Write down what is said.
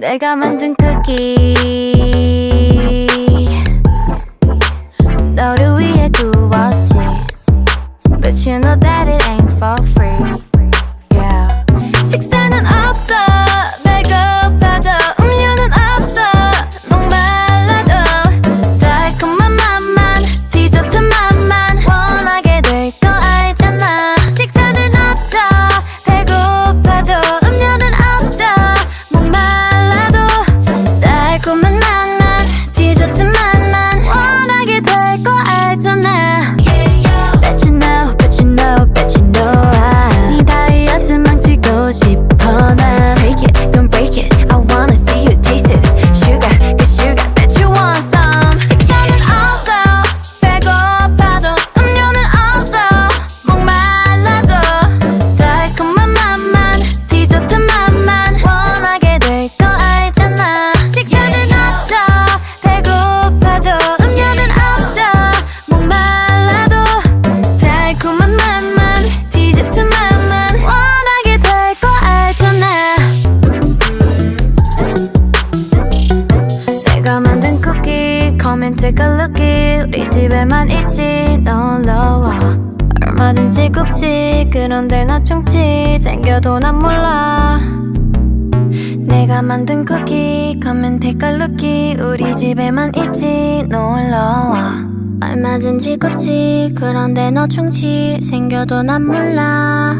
내가 만든 쿠키 너를 위해 구웠지 But you know that Come and take a lookie 우리 집에만 있지. 놀러와. 얼마든지 굽지. 그런데 나 충치. 생겨도 난 몰라. 내가 만든 쿠키. Come and take a lookie 우리 집에만 있지. 놀러와. 얼마든지 굽지. 그런데 너 충치. 생겨도 난 몰라.